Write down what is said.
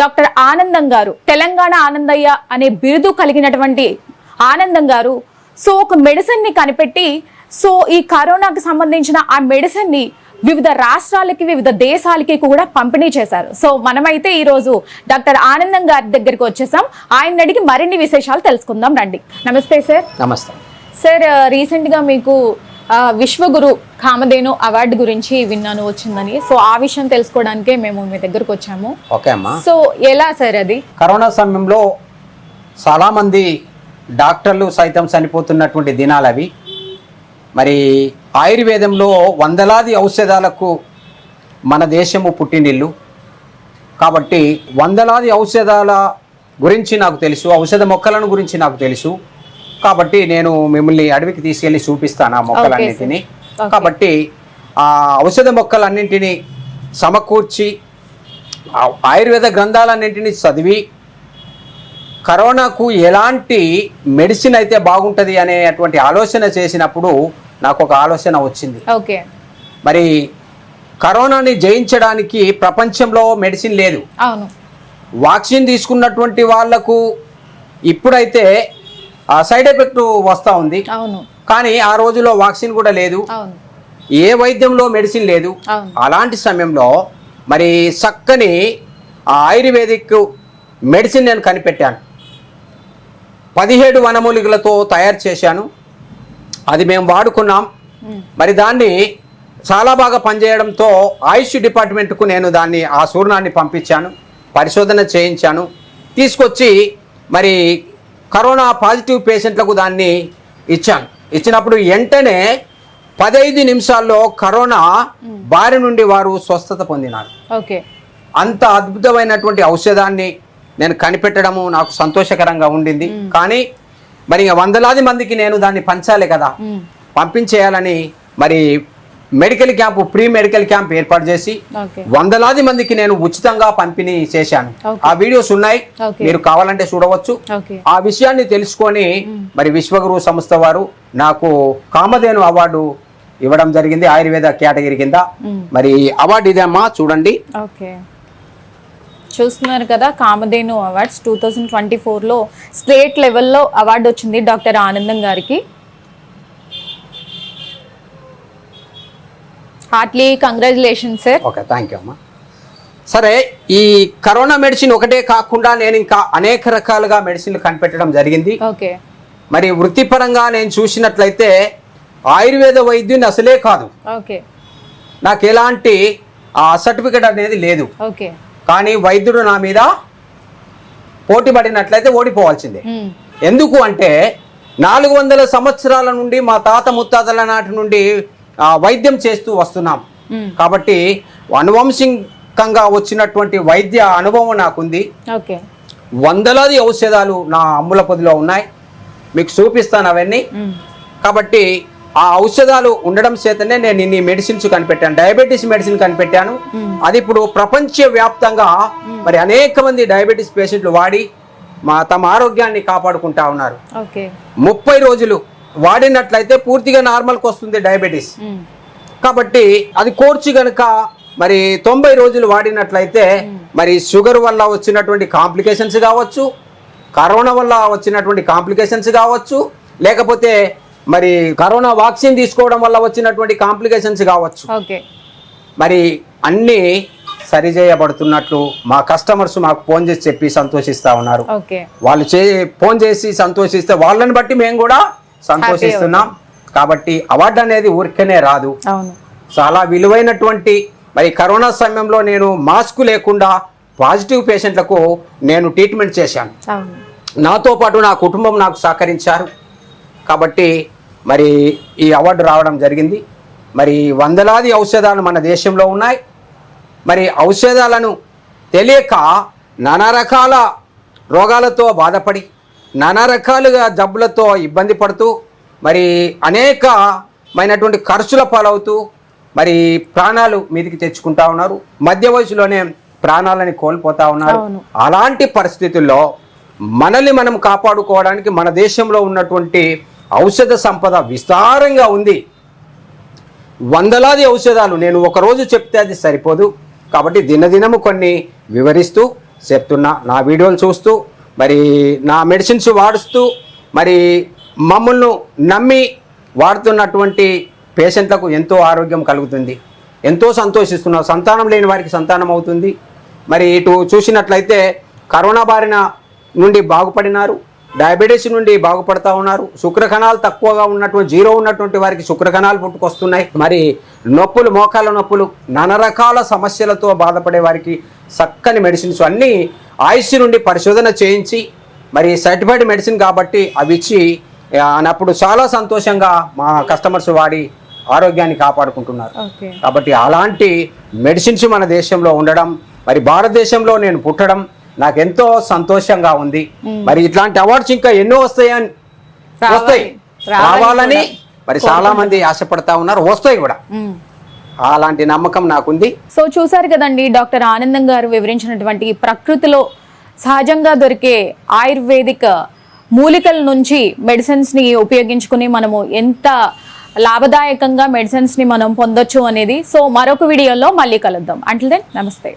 Doctor ఆనందం గారు తెలంగాణ ఆనందయ్య అనే బిరుదు కలిగినటువంటి ఆనందం గారు సో ఒక మెడిసిన్ని కనిపెట్టి సో ఈ కరోనాకి సంబంధించిన ఆ మెడిసిన్ని వివిధ రాష్ట్రాలకి వివిధ దేశాలకి కూడా పంపిణీ చేశారు. సో మనమైతే ఈ రోజు డాక్టర్ ఆనందం గారి దగ్గరికి వచ్చేసాం. ఆయన అడిగి మరిన్ని విశేషాలు తెలుసుకుందాం రండి. నమస్తే సార్. నమస్తే. సార్ రీసెంట్గా మీకు విశ్వగురు కామధేను అవార్డు గురించి విన్నాను వచ్చిందని. సో ఆ విషయం తెలుసుకోవడానికే మేము మీ దగ్గరకు వచ్చాము. ఓకే అమ్మా. సో ఎలా సార్ అది? కరోనా సమయంలో చాలామంది డాక్టర్లు సైతం చనిపోతున్నటువంటి దినాలు అవి. మరి ఆయుర్వేదంలో వందలాది ఔషధాలకు మన దేశము పుట్టినిల్లు. కాబట్టి వందలాది ఔషధాల గురించి నాకు తెలుసు ఔషధ మొక్కలను గురించి నాకు తెలుసు. కాబట్టి నేను మిమ్మల్ని అడవికి తీసుకెళ్ళి చూపిస్తాను ఆ మొక్కలన్నింటినీ. కాబట్టి ఆ ఔషధ మొక్కలన్నింటినీ సమకూర్చి ఆయుర్వేద గ్రంథాలన్నింటినీ చదివి కరోనాకు ఎలాంటి మెడిసిన్ అయితే బాగుంటుంది అనేటువంటి ఆలోచన చేసినప్పుడు నాకు ఒక ఆలోచన వచ్చింది. ఓకే. మరి కరోనాని జయించడానికి ప్రపంచంలో మెడిసిన్ లేదు. అవును. వాక్సిన్ తీసుకున్నటువంటి వాళ్ళకు ఇప్పుడైతే సైడ్ ఎఫెక్ట్ వస్తూ ఉంది. అవును. కానీ ఆ రోజుల్లో వాక్సిన్ కూడా లేదు. ఏ వైద్యంలో మెడిసిన్ లేదు. అలాంటి సమయంలో మరి చక్కని ఆయుర్వేదిక్ మెడిసిన్ నేను కనిపెట్టాను. పదిహేడు వనమూలికలతో తయారు చేశాను. అది మేము వాడుకున్నాం. మరి దాన్ని చాలా బాగా పనిచేయడంతో ఆయుష్ డిపార్ట్మెంట్కు నేను దాన్ని ఆ సూర్ణాన్ని పంపించాను. పరిశోధన చేయించాను. తీసుకొచ్చి మరి కరోనా పాజిటివ్ పేషెంట్లకు దాన్ని ఇచ్చాను ఇచ్చినప్పుడు వెంటనే పదైదు నిమిషాల్లో కరోనా బారి నుండి వారు స్వస్థత పొందినారు. ఓకే. అంత అద్భుతమైనటువంటి ఔషధాన్ని నేను కనిపెట్టడము నాకు సంతోషకరంగా ఉండింది. కానీ మరి వందలాది మందికి నేను దాన్ని పంచాలి కదా. పంపించేయాలని మరి medical camp pre medical camp ఏర్పాటు చేసి వందలాది మందికి నేను ఉచితంగా పంపిణీ చేశాను. ఆ వీడియోస్ ఉన్నాయి. మీరు కావాలంటే చూడవచ్చు. ఆ విషయాన్ని తెలుసుకొని మరి విశ్వగురు సంస్థ వారు నాకు కామధేను అవార్డు ఇవ్వడం జరిగింది ఆయుర్వేద కేటగిరీ కింద. మరి అవార్డు ఇదే అమ్మా చూడండి. ఓకే. చూస్తున్నారు కదా Kamadhenu awards. Two thousand twenty ఫోర్లో స్టేట్ లెవెల్లో అవార్డు వచ్చింది డాక్టర్ ఆనందం గారికి. Heartly congratulation sir. Okay thank you అమ్మా. సరే ఈ కరోనా మెడిసిన్ ఒకటే కాకుండా నేను ఇంకా అనేక రకాలుగా మెడిసిన్లు కనిపెట్టడం జరిగింది. ఓకే. మరి వృత్తిపరంగా నేను చూసినట్లయితే ఆయుర్వేద వైద్యుని అసలే కాదు. ఓకే. నాకు ఎలాంటి ఆ సర్టిఫికెట్ అనేది లేదు. ఓకే. కానీ వైద్యుడు నా మీద పోటీ పడినట్లయితే ఓడిపోవాల్సిందే. ఎందుకు అంటే నాలుగు వందల సంవత్సరాల నుండి మా తాత ముత్తాతల నాటి నుండి వైద్యం చేస్తూ వస్తున్నాం. కాబట్టి అనువంశికంగా వచ్చినటువంటి వైద్య అనుభవం నాకుంది. వందలాది ఔషధాలు నా అమ్ముల పొదిలో ఉన్నాయి. మీకు చూపిస్తాను అవన్నీ. కాబట్టి ఆ ఔషధాలు ఉండడం చేతనే నేను ఇన్ని మెడిసిన్స్ కనిపెట్టాను. డయాబెటీస్ మెడిసిన్ కనిపెట్టాను. అది ఇప్పుడు ప్రపంచ వ్యాప్తంగా మరి అనేక మంది డయాబెటీస్ పేషెంట్లు వాడి మా తమ ఆరోగ్యాన్ని కాపాడుకుంటా ఉన్నారు. ముప్పై రోజులు వాడినట్లయితే పూర్తిగా నార్మల్కి వస్తుంది డయాబెటీస్. కాబట్టి అది కోర్చి గనుక మరి తొంభై రోజులు వాడినట్లయితే మరి షుగర్ వల్ల వచ్చినటువంటి కాంప్లికేషన్స్ కావచ్చు కరోనా వల్ల వచ్చినటువంటి కాంప్లికేషన్స్ కావచ్చు లేకపోతే మరి కరోనా వాక్సిన్ తీసుకోవడం వల్ల వచ్చినటువంటి కాంప్లికేషన్స్ కావచ్చు. మరి అన్నీ సరిచేయబడుతున్నట్లు మా కస్టమర్స్ మాకు ఫోన్ చేసి చెప్పి సంతోషిస్తా ఉన్నారు. వాళ్ళు చే ఫోన్ చేసి సంతోషిస్తే వాళ్ళని బట్టి మేము కూడా సంతోషిస్తున్నాం. కాబట్టి అవార్డు అనేది ఊరికనే రాదు. చాలా విలువైనటువంటి మరి కరోనా సమయంలో నేను మాస్క్ లేకుండా పాజిటివ్ పేషెంట్లకు నేను ట్రీట్మెంట్ చేశాను. నాతో పాటు నా కుటుంబం నాకు సహకరించారు. కాబట్టి మరి ఈ అవార్డు రావడం జరిగింది. మరి వందలాది ఔషధాలు మన దేశంలో ఉన్నాయి. మరి ఔషధాలను తెలియక నానా రకాల రోగాలతో బాధపడి నానా రకాలుగా జబ్బులతో ఇబ్బంది పడుతూ మరి అనేకమైనటువంటి ఖర్చుల పాలవుతూ మరి ప్రాణాలు మీదికి తెచ్చుకుంటా ఉన్నారు. మధ్య వయసులోనే ప్రాణాలని కోల్పోతా ఉన్నారు. అలాంటి పరిస్థితుల్లో మనల్ని మనం కాపాడుకోవడానికి మన దేశంలో ఉన్నటువంటి ఔషధ సంపద విస్తారంగా ఉంది. వందలాది ఔషధాలు. నేను ఒక రోజు చెప్తే అది సరిపోదు. కాబట్టి దినదినము కొన్ని వివరిస్తూ చెప్తున్నా. నా వీడియోలు చూస్తూ మరి నా మెడిసిన్స్ వాడుస్తూ మరి మమ్మల్ని నమ్మి వాడుతున్నటువంటి పేషెంట్లకు ఎంతో ఆరోగ్యం కలుగుతుంది. ఎంతో సంతోషిస్తున్నారు సంతానం లేని వారికి సంతానం అవుతుంది. మరి ఇటు చూసినట్లయితే కరోనా బారిన నుండి బాగుపడినారు. డయాబెటీస్ నుండి బాగుపడతా ఉన్నారు. శుక్రకణాలు తక్కువగా ఉన్నటువంటి జీరో ఉన్నటువంటి వారికి శుక్రకణాలు పుట్టుకొస్తున్నాయి. మరి నొప్పులు మోకాల నొప్పులు నానా రకాల సమస్యలతో బాధపడే వారికి చక్కని మెడిసిన్స్ అన్నీ ఆయుష్ నుండి పరిశోధన చేయించి మరి సర్టిఫైడ్ మెడిసిన్ కాబట్టి అవి ఇచ్చి ఆ, అప్పుడు చాలా సంతోషంగా మా కస్టమర్స్ వాడి ఆరోగ్యాన్ని కాపాడుకుంటున్నారు. కాబట్టి అలాంటి మెడిసిన్స్ మన దేశంలో ఉండడం మరి భారతదేశంలో నేను పుట్టడం నాకు ఎంతో సంతోషంగా ఉంది. మరి ఇట్లాంటి అవార్డ్స్ ఇంకా ఎన్నో వస్తాయని. వస్తాయి. రావాలని మరి చాలా మంది ఆశపడతా ఉన్నారు. వస్తాయి కూడా. అలాంటి నమ్మకం నాకుంది. సో చూసారు కదండి డాక్టర్ ఆనందం గారు వివరించినటువంటి ప్రకృతిలో సహజంగా దొరికే ఆయుర్వేదిక్ మూలికల నుంచి మెడిసిన్స్ని ఉపయోగించుకుని మనము ఎంత లాభదాయకంగా మెడిసిన్స్ని మనం పొందొచ్చు అనేది. సో మరొక వీడియోలో మళ్ళీ కలుద్దాం. అంటిల్ దెన్ నమస్తే.